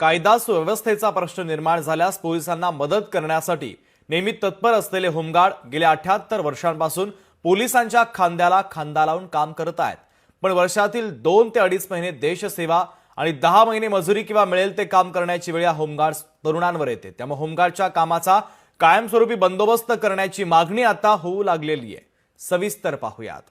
कायदा सुव्यवस्थेचा प्रश्न निर्माण झाल्यास पोलिसांना मदत करण्यासाठी नेहमी तत्पर असलेले होमगार्ड गेल्या अठ्याहत्तर वर्षांपासून पोलिसांच्या खांद्याला खांदा लावून काम करत आहेत. पण वर्षातील दोन ते अडीच महिने देशसेवा आणि दहा महिने मजुरी किंवा मिळेल ते काम करण्याची वेळ या होमगार्ड तरुणांवर येते. त्यामुळे होमगार्डच्या कामाचा कायमस्वरूपी बंदोबस्त करण्याची मागणी आता होऊ लागलेली आहे. सविस्तर पाहूयात.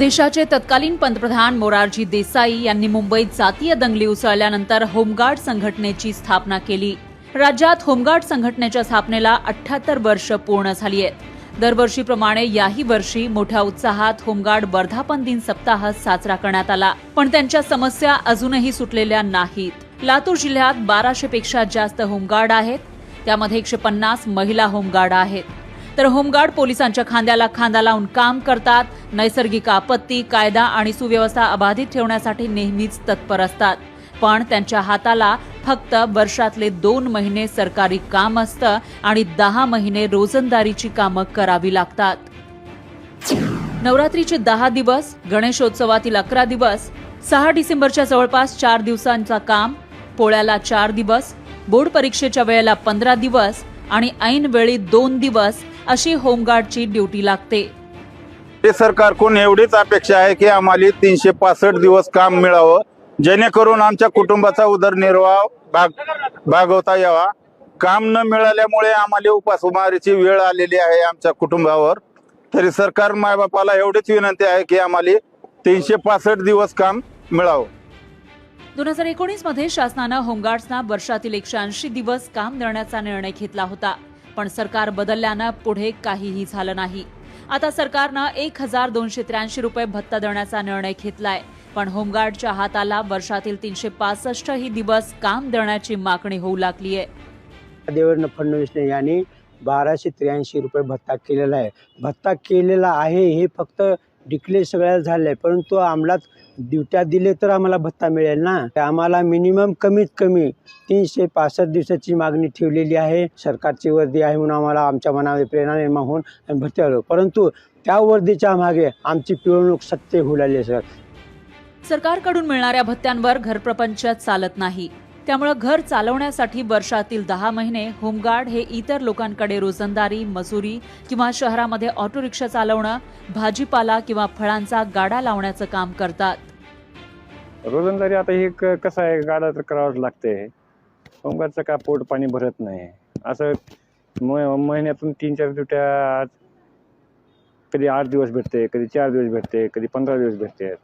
देशाचे तत्कालीन पंतप्रधान मोरारजी देसाई यांनी मुंबईत जातीय दंगली उसळल्यानंतर होमगार्ड संघटनेची स्थापना केली. राज्यात होमगार्ड संघटनेच्या स्थापनेला अठ्याहत्तर वर्ष पूर्ण झाली आहेत दरवर्षीप्रमाणे याही वर्षी मोठ्या उत्साहात होमगार्ड वर्धापन दिन सप्ताह साजरा करण्यात आला. पण त्यांच्या समस्या अजूनही सुटलेल्या नाहीत. लातूर जिल्ह्यात बाराशे पेक्षा जास्त होमगार्ड आहेत. त्यामध्ये एकशे पन्नास महिला होमगार्ड आहेत. तर होमगार्ड पोलिसांच्या खांद्याला खांदा लावून काम करतात. नैसर्गिक आपत्ती कायदा आणि सुव्यवस्था अबाधित ठेवण्यासाठी नेहमीच तत्पर असतात. पण त्यांच्या हाताला फक्त वर्षातले दोन महिने सरकारी काम असतं आणि दहा महिने रोजंदारीची कामं करावी लागतात. नवरात्रीचे दहा दिवस गणेशोत्सवातील अकरा दिवस सहा डिसेंबरच्या जवळपास चार दिवसांचा काम पोळ्याला चार दिवस बोर्ड परीक्षेच्या वेळेला पंधरा दिवस आणि ऐन वेळी दोन दिवस अशी होमगार्डची ड्युटी लागते. हे सरकारकडून एवढीच अपेक्षा आहे की आम्हाला तीनशे पासष्ट दिवस काम मिळावं. जेणेकरून आमच्या कुटुंबाचा उदरनिर्वाह भाग भागवता यावा. काम न मिळाल्यामुळे आम्हाला उपासमारीची वेळ आलेली आहे आमच्या कुटुंबावर. तरी सरकार मायबापाला एवढीच विनंती आहे की आम्हाला तीनशे पासष्ट दिवस काम मिळावं. दोन हजार एकोणीसमध्ये शासनानं होमगार्ड्सना वर्षातील एकशे ऐंशी दिवस काम देण्याचा निर्णय घेतला होता. पण सरकार बदलल्यानं पुढे काहीही झालं नाही. आता सरकारनं एक हजार दोनशे त्र्याऐंशी रुपये भत्ता देण्याचा निर्णय घेतलाय. पण होमगार्डच्या हाताला वर्षातील तीनशे पासष्ट ही दिवस काम देण्याची मागणी होऊ लागली आहे देवेंद्र फडणवीस यांनी बाराशे त्र्याऐंशी रुपये भत्ता केलेला आहे. भत्ता केलेला आहे हे फक्त डिक्लेअर सगळ्या झालं आहे परंतु आम्हाला ड्युट्या दिले तर आम्हाला भत्ता मिळेल ना. आम्हाला मिनिमम कमीत कमी तीनशे पासष्ट दिवसाची मागणी ठेवलेली आहे. सरकारची वर्दी आहे म्हणून आम्हाला आमच्या मनामध्ये प्रेरणा निर्माण होऊन आम्ही भरती आलो परंतु त्या वर्दीच्या मागे आमची पिळवणूक सत्य होऊ लागली आहे सर. सरकारकडून मिळणाऱ्या भत्त्यांवर घरप्रपंच चालत नाही. त्यामुळे घर चालवण्यासाठी वर्षातील दहा महिने होमगार्ड हे इतर लोकांकडे रोजंदारी मजुरी किंवा शहरामध्ये ऑटो रिक्षा चालवणं भाजीपाला किंवा फळांचा गाडा लावण्याचं काम करतात. रोजंदारी आता हे क- कसं आहे गाडा तर करावंच लागते होमगार्डचं का पोट पाणी भरत नाही. असं महिन्यातून तीन चार ड्युट्या कधी आठ दिवस भेटते कधी चार दिवस भेटते कधी पंधरा दिवस भेटते.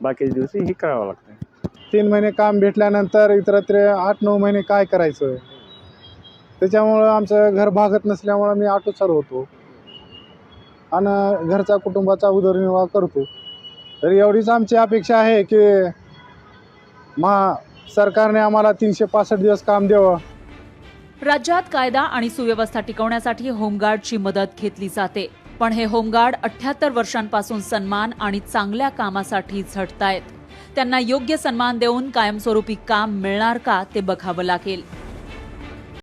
बाकीचे दिवस हे करावं लागतं तीन महिने काम भेटल्यानंतर इतरत्र आठ नऊ महिने काय करायचं? त्याच्यामुळं आमचं घर भागत नसल्यामुळं मी ऑटो चालवतो. आणि घरचा कुटुंबाचा उदरनिर्वाह करतो. तर एवढीच आमची अपेक्षा आहे की महा सरकारने आम्हाला तीनशे पासष्ट दिवस काम द्यावं. राज्यात कायदा आणि सुव्यवस्था टिकवण्यासाठी होमगार्डची मदत घेतली जाते. पण हे होमगार्ड अठ्याहत्तर वर्षांपासून सन्मान आणि चांगल्या कामासाठी झटतायत. त्यांना योग्य सन्मान देऊन कायमस्वरूपी काम मिळणार का ते बघावं लागेल.